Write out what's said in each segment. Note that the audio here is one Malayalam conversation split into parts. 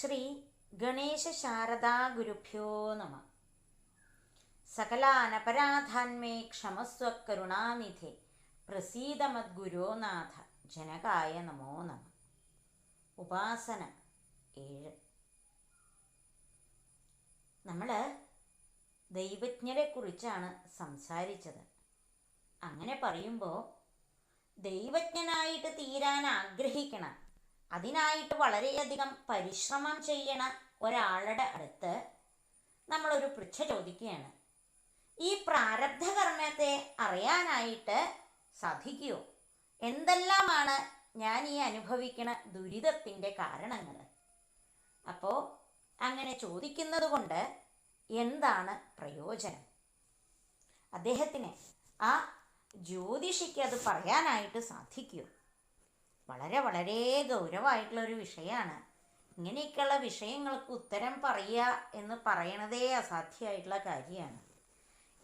ശ്രീ ഗണേശ ശാരദാ ഗുരുഭ്യോ നമ. സകലാനപരാധാന്മേ ക്ഷമസ്വ കരുണാനിധേ. പ്രസീത മദ്ഗുരോ നാഥ. ജനകായ നമോ നമ. ഉപാസന ഏഴ്. നമ്മൾ ദൈവജ്ഞരെക്കുറിച്ചാണ് സംസാരിച്ചത്. അങ്ങനെ പറയുമ്പോൾ ദൈവജ്ഞനായിട്ട് തീരാൻ ആഗ്രഹിക്കണം. അതിനായിട്ട് വളരെയധികം പരിശ്രമം ചെയ്യണ ഒരാളുടെ അടുത്ത് നമ്മളൊരു പൃച്ഛ ചോദിക്കുകയാണ്. ഈ പ്രാരബ്ധകർമ്മത്തെ അറിയാനായിട്ട് സാധിക്കുമോ എന്തെല്ലാമാണ് ഞാൻ ഈ അനുഭവിക്കുന്ന ദുരിതത്തിന്റെ കാരണങ്ങൾ? അപ്പോൾ അങ്ങനെ ചോദിക്കുന്നത് കൊണ്ട് എന്താണ് പ്രയോജനം? അദ്ദേഹത്തിന് ആ ജ്യോതിഷിക്ക് അത് പറയാനായിട്ട് സാധിക്കുമോ വളരെ വളരെ ഗൗരവമായിട്ടുള്ള ഒരു വിഷയമാണ്. ഇങ്ങനെയൊക്കെയുള്ള വിഷയങ്ങൾക്ക് ഉത്തരം പറയുക എന്ന് പറയണതേ അസാധ്യമായിട്ടുള്ള കാര്യമാണ്.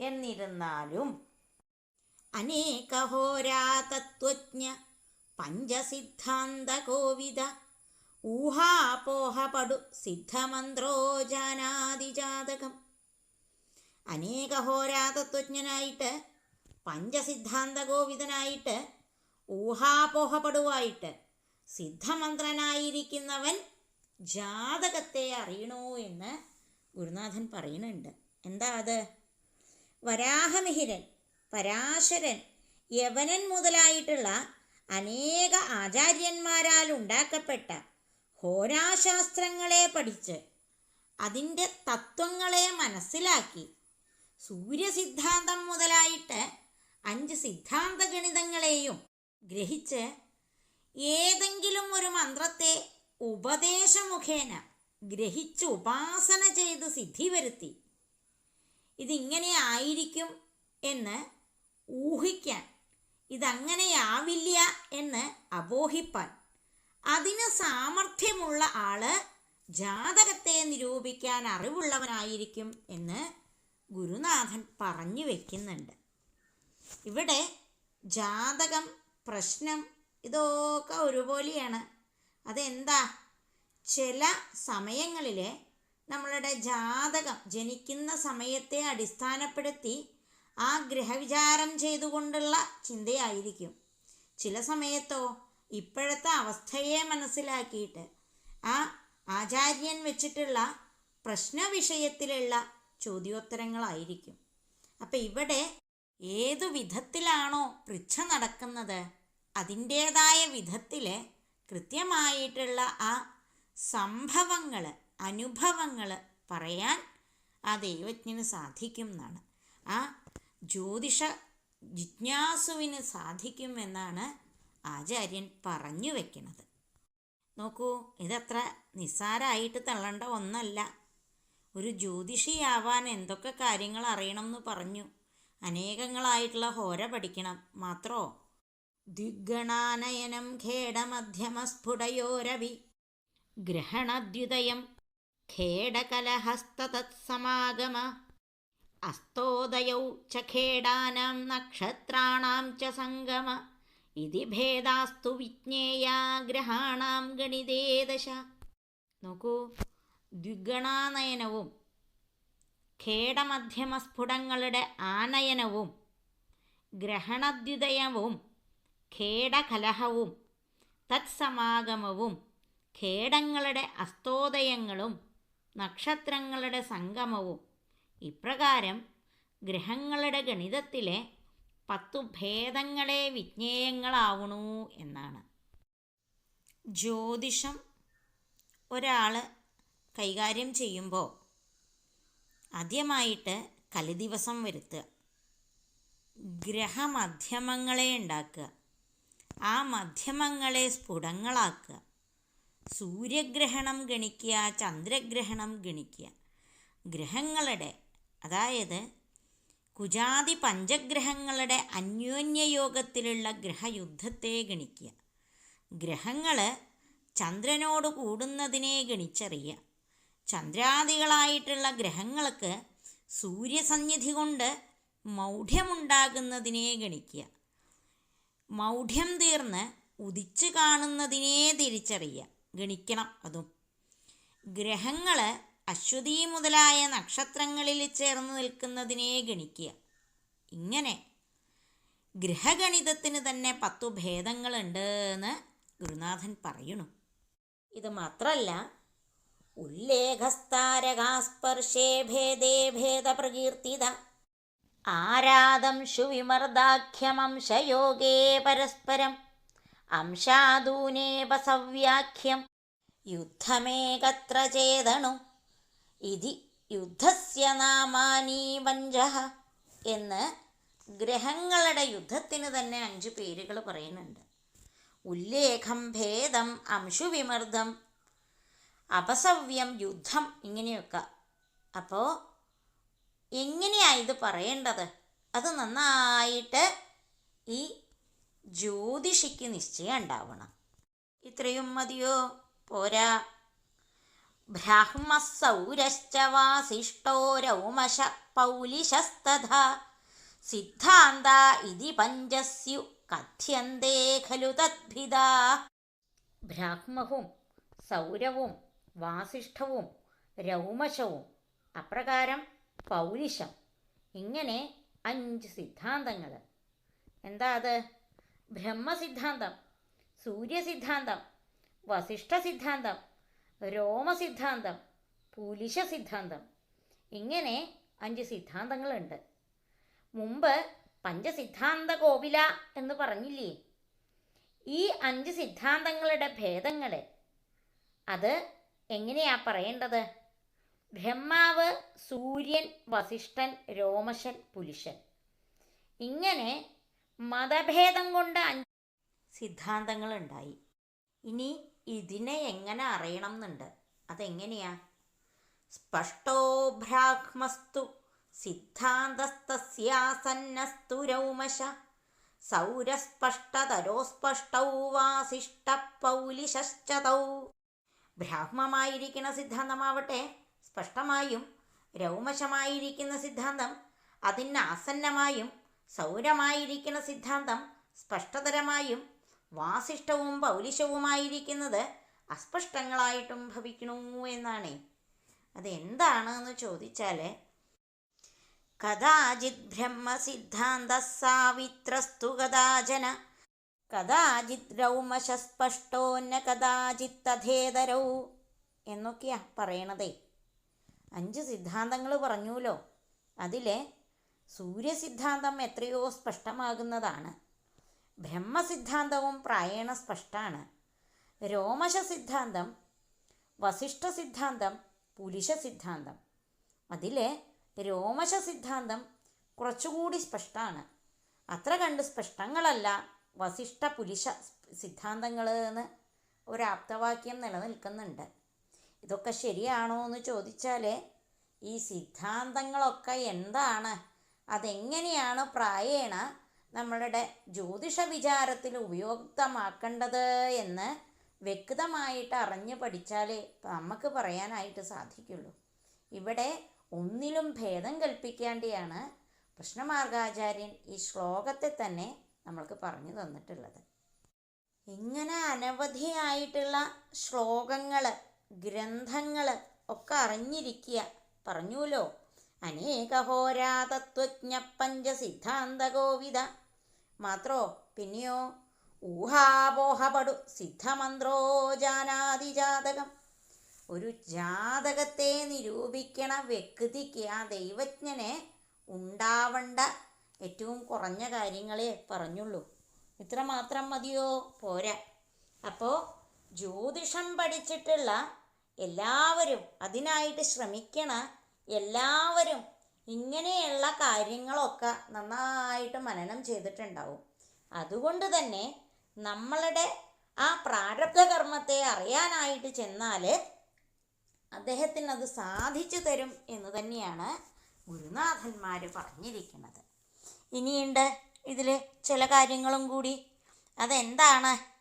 എന്നിരുന്നാലും അനേകഹോരാതത്വജ്ഞ പഞ്ചസിദ്ധാന്ത കോവിത ഊഹാപോഹപടു സിദ്ധമന്ത്രോ അനേകഹോരാതത്വജ്ഞനായിട്ട് പഞ്ചസിദ്ധാന്ത കോവിദനായിട്ട് ഊഹാപോഹപ്പെടുവായിട്ട് സിദ്ധമന്ത്രനായിരിക്കുന്നവൻ ജാതകത്തെ അറിയണോ എന്ന് ഗുരുനാഥൻ പറയുന്നുണ്ട്. എന്താ അത്? വരാഹമിഹിരൻ പരാശരൻ യവനൻ മുതലായിട്ടുള്ള അനേക ആചാര്യന്മാരാൽ ഉണ്ടാക്കപ്പെട്ട ഹോരാശാസ്ത്രങ്ങളെ പഠിച്ച് അതിന്റെ തത്വങ്ങളെ മനസ്സിലാക്കി സൂര്യസിദ്ധാന്തം മുതലായിട്ട് അഞ്ച് സിദ്ധാന്ത ഗണിതങ്ങളെയും ഗ്രഹിച്ച് ഏതെങ്കിലും ഒരു മന്ത്രത്തെ ഉപദേശമുഖേന ഗ്രഹിച്ച് ഉപാസന ചെയ്ത് സിദ്ധി വരുത്തി. ഇതിങ്ങനെ ആയിരിക്കും എന്ന് ഊഹിക്കാൻ ഇതങ്ങനെയാവില്ല എന്ന് അബോഹിപ്പാൻ. അതിന് സാമർഥ്യമുള്ള ആൾ ജാതകത്തെ നിരൂപിക്കാൻ അറിവുള്ളവനായിരിക്കും എന്ന് ഗുരുനാഥൻ പറഞ്ഞു വയ്ക്കുന്നുണ്ട് ഇവിടെ ജാതകം പ്രശ്നം ഇതൊക്കെ ഒരുപോലെയാണ്. അതെന്താ? ചില സമയങ്ങളിൽ നമ്മളുടെ ജാതകം ജനിക്കുന്ന സമയത്തെ അടിസ്ഥാനപ്പെടുത്തി ആ ഗ്രഹവിചാരം ചെയ്തുകൊണ്ടുള്ള ചിന്തയായിരിക്കും. ചില സമയത്തോ ഇപ്പോഴത്തെ അവസ്ഥയെ മനസ്സിലാക്കിയിട്ട് ആ ആചാര്യൻ വെച്ചിട്ടുള്ള പ്രശ്ന വിഷയത്തിലുള്ള ചോദ്യോത്തരങ്ങളായിരിക്കും. അപ്പം ഇവിടെ ഏതു വിധത്തിലാണോ പൃച്ഛ നടക്കുന്നത് അതിന്റേതായ വിധത്തിൽ കൃത്യമായിട്ടുള്ള ആ സംഭവങ്ങൾ അനുഭവങ്ങൾ പറയാൻ ആ ദൈവജ്ഞന് സാധിക്കും എന്നാണ് ആ ജ്യോതിഷ ജിജ്ഞാസുവിന് സാധിക്കുമെന്നാണ് ആചാര്യൻ പറഞ്ഞു വെക്കുന്നത്. നോക്കൂ ഇതത്ര നിസ്സാരമായിട്ട് തള്ളേണ്ട ഒന്നല്ല. ഒരു ജ്യോതിഷിയാവാൻ എന്തൊക്കെ കാര്യങ്ങൾ അറിയണം എന്ന് പറഞ്ഞു. അനേകങ്ങളായിട്ടുള്ള ഹോര പഠിക്കണം. മാത്രോ? ദ്വിഗണാനയനം ഖേടമധ്യമസ്ഫുടയോരവി. ഗ്രഹണദ്യുതയം ഖേടകലഹസ്തതത്സമാഗമ. അസ്തോദയൗ ച ഖേടാനാം നക്ഷത്രാണാം ച സംഗമ. ഇതി ഭേദാസ്തു വിജ്ഞേയാ ഗ്രഹാണാം ഗണിതേ ദശ. നോക്കൂ ദ്വിഗണാനയനവും ഖേടമധ്യമസ്ഫുടങ്ങളുടെ ആനയനവും ഗ്രഹണദ്യുതയവും ഖേടകലഹവും തത്സമാഗമവും ഖേടങ്ങളുടെ അസ്തോദയങ്ങളും നക്ഷത്രങ്ങളുടെ സംഗമവും. ഇപ്രകാരം ഗ്രഹങ്ങളുടെ ഗണിതത്തിലെ പത്തു ഭേദങ്ങളെ വിജ്ഞേയങ്ങളാവണു എന്നാണ്. ജ്യോതിഷം ഒരാൾ കൈകാര്യം ചെയ്യുമ്പോൾ ആദ്യമായിട്ട് കലിദിവസം വരുത്തുക. ഗ്രഹമധ്യമങ്ങളെ ഉണ്ടാക്കുക. ആ മധ്യമങ്ങളെ സ്ഫുടങ്ങളാക്കുക. സൂര്യഗ്രഹണം ഗണിക്കുക ചന്ദ്രഗ്രഹണം ഗണിക്കുക. ഗ്രഹങ്ങളുടെ അതായത് കുജാതി പഞ്ചഗ്രഹങ്ങളുടെ അന്യോന്യയോഗത്തിലുള്ള ഗ്രഹയുദ്ധത്തെ ഗണിക്കുക. ഗ്രഹങ്ങൾ ചന്ദ്രനോട് കൂടുന്നതിനെ ഗണിച്ചറിയുക. ചന്ദ്രാദികളായിട്ടുള്ള ഗ്രഹങ്ങൾക്ക് സൂര്യസന്നിധി കൊണ്ട് മൗഢ്യമുണ്ടാകുന്നതിനെ ഗണിക്കുക. മൗഢ്യം തീർന്ന് ഉദിച്ചു കാണുന്നതിനെ തിരിച്ചറിയുക. ഗണിക്കണം അതും. ഗ്രഹങ്ങൾ അശ്വതി മുതലായ നക്ഷത്രങ്ങളിൽ ചേർന്ന് നിൽക്കുന്നതിനെ ഗണിക്കുക. ഇങ്ങനെ ഗ്രഹഗണിതത്തിന് തന്നെ പത്തു ഭേദങ്ങളുണ്ട് എന്ന് ഗുരുനാഥൻ പറയുന്നു. ഇത് മാത്രമല്ല ഉല്ലേഖസ്താരകാസ്പർശേ ഭേദേ ഭേദപ്രകീർത്തിത. ആരാദംശു വിമർദാഖ്യമംശയോഗേ പരസ്പരം. അംശാദൂനേപസവ്യാഖ്യം യുദ്ധമേകത്ര ചേതണു. ഇതി യുദ്ധസ്യ നാമാനീ പഞ്ച എന്ന് ഗ്രഹങ്ങളുടെ യുദ്ധത്തിന് തന്നെ അഞ്ച് പേരുകൾ പറയുന്നുണ്ട്. ഉല്ലേഖം ഭേദം അംശുവിമർദ്ദം അപസവ്യം യുദ്ധം ഇങ്ങനെയൊക്കെ. അപ്പോൾ എങ്ങനെയാണ് ഇത് പറയേണ്ടത്? അത് നന്നായിട്ട് ഈ ജ്യോതിഷിക്ക് നിശ്ചയം ഉണ്ടാവണം. ഇത്രയും മതിയോ? പോരാ. ബ്രാഹ്മസൗരശ്ചവാസിഷ്ടോരൗമശ രൗമശ പൗലിശസ്തഥാ. സിദ്ധാന്ത ഇതി പഞ്ചസ്യു കഥ്യന്തേ ഖലു തദ്ഭിദാ. ബ്രാഹ്മവും സൗരവും വാസിഷ്ഠവും രൗമശവും. അപ്രകാരം പൗലിശം ഇങ്ങനെ അഞ്ച് സിദ്ധാന്തങ്ങൾ എന്താ അത്? ബ്രഹ്മസിദ്ധാന്തം സൂര്യസിദ്ധാന്തം വസിഷ്ഠ സിദ്ധാന്തം രോമസിദ്ധാന്തം പുലിശ സിദ്ധാന്തം ഇങ്ങനെ അഞ്ച് സിദ്ധാന്തങ്ങളുണ്ട്. മുമ്പ് പഞ്ചസിദ്ധാന്ത കോവില എന്ന് പറഞ്ഞില്ലേ? ഈ അഞ്ച് സിദ്ധാന്തങ്ങളുടെ ഭേദങ്ങൾ അത് എങ്ങനെയാ പറയേണ്ടത്? ബ്രഹ്മാവ് സൂര്യൻ വസിഷ്ഠൻ രോമശൻ പുലിശൻ ഇങ്ങനെ മതഭേദം കൊണ്ട് അഞ്ച് സിദ്ധാന്തങ്ങൾ ഉണ്ടായി ഇനി ഇതിനെ എങ്ങനെ അറിയണം എന്നുണ്ട്? അതെങ്ങനെയാ? സ്പഷ്ടോ ബ്രാഹ്മസ്തു സിദ്ധാന്തസ്തസ്യാസന്നസ്തു രൗമശ. സൗരസ്പഷ്ടതരോസ്പഷ്ടൗ വാസിഷ്ട പൗലിശ്ചതൗ ബ്രാഹ്മമായിരിക്കുന്ന സിദ്ധാന്തമാവട്ടെ സ്പഷ്ടമായും രൗമശമായിരിക്കുന്ന സിദ്ധാന്തം അതിന് ആസന്നമായും സൗരമായിരിക്കുന്ന സിദ്ധാന്തം സ്പഷ്ടതരമായും വാസിഷ്ടവും പൗലിശവുമായിരിക്കുന്നത് അസ്പഷ്ടങ്ങളായിട്ടും ഭവിക്കണു എന്നാണ്. അതെന്താണെന്ന് ചോദിച്ചാൽ കഥാചിത് ബ്രഹ്മസിദ്ധാന്ത സാവിത്രസ്തു കഥാചന കഥാചിത് രൗമശസ്പഷ്ടോന്ന കഥാചിത് തഥേതരൗ എന്നൊക്കെയാ പറയണതേ. അഞ്ച് സിദ്ധാന്തങ്ങൾ പറഞ്ഞുല്ലോ അതിലെ സൂര്യസിദ്ധാന്തം എത്രയോ സ്പഷ്ടമാകുന്നതാണ്. ബ്രഹ്മസിദ്ധാന്തവും പ്രായേണ സ്പഷ്ടാണ്. രോമശ സിദ്ധാന്തം വസിഷ്ഠ സിദ്ധാന്തം പുരുഷ സിദ്ധാന്തം അതിലെ രോമശ സിദ്ധാന്തം കുറച്ചുകൂടി സ്പഷ്ടാണ്. അത്ര കണ്ട് സ്പഷ്ടങ്ങളല്ല വസിഷ്ഠ പുരുഷ സിദ്ധാന്തങ്ങൾ എന്ന് ഒരു ആപ്തവാക്യം നിലനിൽക്കുന്നുണ്ട്. ഇതൊക്കെ ശരിയാണോ എന്ന് ചോദിച്ചാൽ ഈ സിദ്ധാന്തങ്ങളൊക്കെ എന്താണ്? അതെങ്ങനെയാണ് പ്രായേണ നമ്മളുടെ ജ്യോതിഷ വിചാരത്തിൽ ഉപയുക്തമാക്കേണ്ടത് എന്ന് വ്യക്തമായിട്ട് അറിഞ്ഞു പഠിച്ചാലേ നമുക്ക് പറയാനായിട്ട് സാധിക്കുള്ളൂ. ഇവിടെ ഒന്നിലും ഭേദം കൽപ്പിക്കാണ്ടിയാണ് കൃഷ്ണമാർഗാചാര്യൻ ഈ ശ്ലോകത്തെ തന്നെ നമ്മൾക്ക് പറഞ്ഞു തന്നിട്ടുള്ളത്. ഇങ്ങനെ അനവധിയായിട്ടുള്ള ശ്ലോകങ്ങൾ ഗ്രന്ഥങ്ങൾ ഒക്കെ അറിഞ്ഞിരിക്കുക. പറഞ്ഞുല്ലോ. അനേകഹോരാതത്വജ്ഞ പഞ്ചസിദ്ധാന്ത ഗോവിത മാത്രോ പിന്നെയോ ഊഹാപോഹപടു സിദ്ധമന്ത്രോ ജാനാതി ജാതകം ഒരു ജാതകത്തെ നിരൂപിക്കണ വ്യക്തിക്ക് ആ ദൈവജ്ഞനെ ഉണ്ടാവേണ്ട ഏറ്റവും കുറഞ്ഞ കാര്യങ്ങളെ പറഞ്ഞുള്ളൂ. ഇത്ര മാത്രം മതിയോ? പോരാ. അപ്പോൾ ജ്യോതിഷം പഠിച്ചിട്ടുള്ള എല്ലാവരും അതിനായിട്ട് ശ്രമിക്കണ എല്ലാവരും ഇങ്ങനെയുള്ള കാര്യങ്ങളൊക്കെ നന്നായിട്ട് മനനം ചെയ്തിട്ടുണ്ടാവും. അതുകൊണ്ട് തന്നെ നമ്മളുടെ ആ പ്രാരബ്ധ കർമ്മത്തെ അറിയാനായിട്ട് ചെന്നാൽ അദ്ദേഹത്തിന് അത് സാധിച്ചു തരും എന്ന് തന്നെയാണ് ഗുരുനാഥന്മാർ പറഞ്ഞിരിക്കുന്നത്. ഇനിയുണ്ട് ഇതിൽ ചില കാര്യങ്ങളും കൂടി. അതെന്താണ്?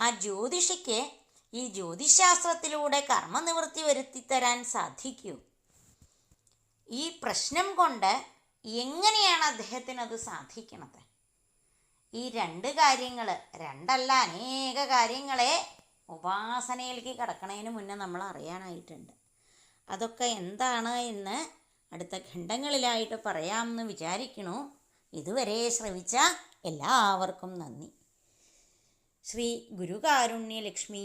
ആ ജ്യോതിഷിക്ക് ഈ ജ്യോതിശാസ്ത്രത്തിലൂടെ കർമ്മനിവൃത്തി വരുത്തി തരാൻ സാധിക്കൂ. ഈ പ്രശ്നം കൊണ്ട് എങ്ങനെയാണ് അദ്ദേഹത്തിന് അത് സാധിക്കണത്? ഈ രണ്ട് കാര്യങ്ങൾ രണ്ടല്ല അനേക കാര്യങ്ങളെ ഉപാസനയിലേക്ക് കടക്കണതിന് മുന്നേ നമ്മൾ അറിയാനായിട്ടുണ്ട്. അതൊക്കെ എന്താണ് എന്ന് അടുത്ത ഖണ്ഡങ്ങളിലായിട്ട് പറയാമെന്ന് വിചാരിക്കണു. ഇതുവരെ ശ്രവിച്ച എല്ലാവർക്കും നന്ദി. ശ്രീ ഗുരുകാരുണ്യലക്ഷ്മി